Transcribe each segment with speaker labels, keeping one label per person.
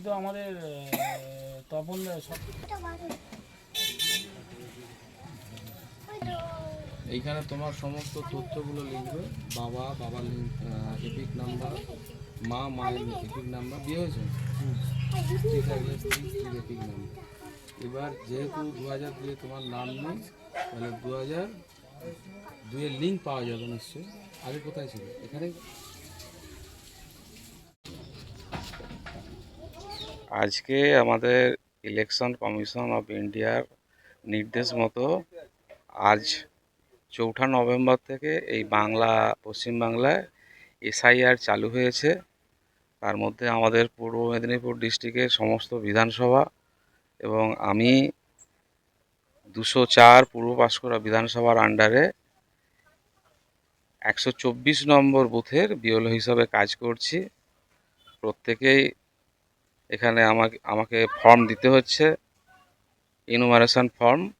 Speaker 1: এই তো আমাদের তপন
Speaker 2: এইখানে তোমার সমস্ত তথ্যগুলো লিখবে। বাবা, বাবার এপিক নাম্বার মা, মায়ের এপিক নাম্বার বিয়ে হয়েছে? স্ত্রী থাকলে এপিক নাম্বার এবার যেহেতু দু হাজার দুয়ে তোমার নাম নেই, তাহলে দু হাজার দুয়ের লিঙ্ক পাওয়া যাবে নিশ্চয়ই। আগে কোথায় ছিল? এখানে
Speaker 3: আজকে আমাদের ইলেকশন কমিশন অফ ইন্ডিয়ার নির্দেশ মতো আজ চৌঠা নভেম্বর থেকে এই বাংলা পশ্চিমবাংলায় এসআইআর চালু হয়েছে। তার মধ্যে আমাদের পূর্ব মেদিনীপুর ডিস্ট্রিক্টের সমস্ত বিধানসভা এবং আমি দুশো চার পূর্ব পাঁশকুড়া বিধানসভার আন্ডারে একশো চব্বিশ নম্বর বুথের বিওলো হিসাবে কাজ করছি। প্রত্যেকেই এখানে আমাকে আমাকে ফর্ম দিতে হচ্ছে। ইনুমারেশন ফর্ম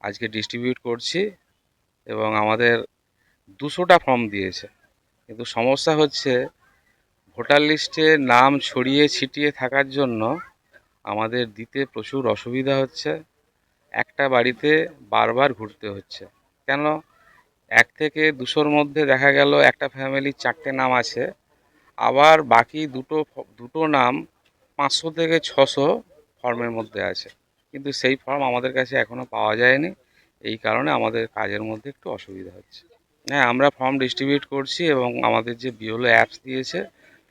Speaker 3: আজকে ডিস্ট্রিবিউট করছি এবং আমাদের দুশোটা ফর্ম দিয়েছে। কিন্তু সমস্যা হচ্ছে, ভোটার লিস্টে নাম ছড়িয়ে ছিটিয়ে থাকার জন্য আমাদের দিতে প্রচুর অসুবিধা হচ্ছে। একটা বাড়িতে বারবার ঘুরতে হচ্ছে। কেন? এক থেকে দুশোর মধ্যে দেখা গেল একটা ফ্যামিলির চারটে নাম আছে। আবার বাকি দুটো দুটো নাম পাঁচশো থেকে ছশো ফর্মের মধ্যে আছে। কিন্তু সেই ফর্ম আমাদের কাছে এখনও পাওয়া যায়নি। এই কারণে আমাদের কাজের মধ্যে একটু অসুবিধা হচ্ছে। হ্যাঁ আমরা ফর্ম ডিস্ট্রিবিউট করছি এবং আমাদের যে বিওলো অ্যাপস দিয়েছে,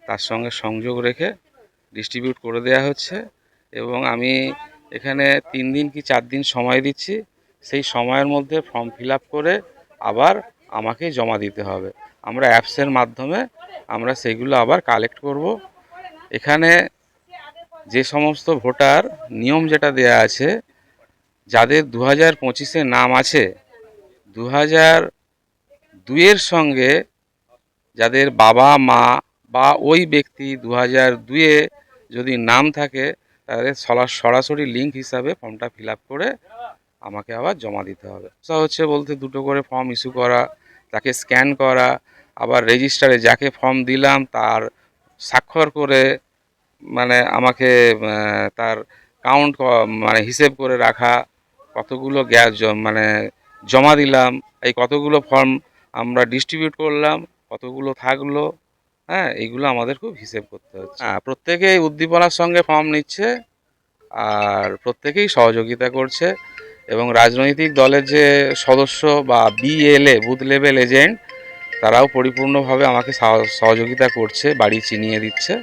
Speaker 3: তার সঙ্গে সংযোগ রেখে ডিস্ট্রিবিউট করে দেওয়া হচ্ছে। এবং আমি এখানে তিন দিন কি চার দিন সময় দিচ্ছি, সেই সময়ের মধ্যে ফর্ম ফিল করে আবার আমাকে জমা দিতে হবে। আমরা অ্যাপসের মাধ্যমে আমরা সেইগুলো আবার কালেক্ট করব। এখানে যে সমস্ত ভোটার নিয়ম যেটা দেয়া আছে, যাদের দু হাজার পঁচিশে নাম আছে দু হাজার দুইয়ের সঙ্গে যাদের বাবা, মা বা ওই ব্যক্তি দু হাজার দুয়ে যদি নাম থাকে, তাদের সরা- সরাসরি লিঙ্ক হিসাবে ফর্মটা ফিল করে আমাকে আবার জমা দিতে হবে। সমস্যা হচ্ছে বলতে দুটো করে ফর্ম ইস্যু করা, তাকে স্ক্যান করা, আবার রেজিস্টারে যাকে ফর্ম দিলাম তার স্বাক্ষর করে মানে আমাকে তার কাউন্ট মানে হিসেব করে রাখা, কতগুলো গ্যাস মানে জমা দিলাম, এই কতগুলো ফর্ম আমরা ডিস্ট্রিবিউট করলাম, কতগুলো থাকল হ্যাঁ এইগুলো আমাদের খুব হিসেব করতে হচ্ছে। হ্যাঁ প্রত্যেকেই উদ্দীপনার সঙ্গে ফর্ম নিচ্ছে, আর প্রত্যেকেই সহযোগিতা করছে, এবং রাজনৈতিক দলের যে সদস্য বা বিএলএ বুথ লেভেল এজেন্ট তারাও পরিপূর্ণভাবে আমাকে সহযোগিতা করছে, বাড়ি চিনিয়ে দিচ্ছে।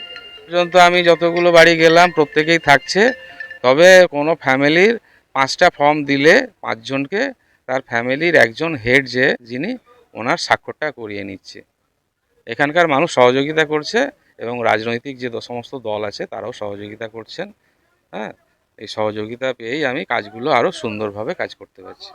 Speaker 3: পর্যন্ত আমি যতগুলো বাড়ি গেলাম, প্রত্যেকেই থাকছে। তবে কোনো ফ্যামিলির পাঁচটা ফর্ম দিলে পাঁচজনকে, তার ফ্যামিলির একজন হেড যে, যিনি ওনার স্বাক্ষরটা করিয়ে নিচ্ছে। এখানকার মানুষ সহযোগিতা করছে এবং রাজনৈতিক যে সমস্ত দল আছে, তারাও সহযোগিতা করছেন। হ্যাঁ এই সহযোগিতা পেয়েই আমি কাজগুলো আরও সুন্দরভাবে কাজ করতে পারছি।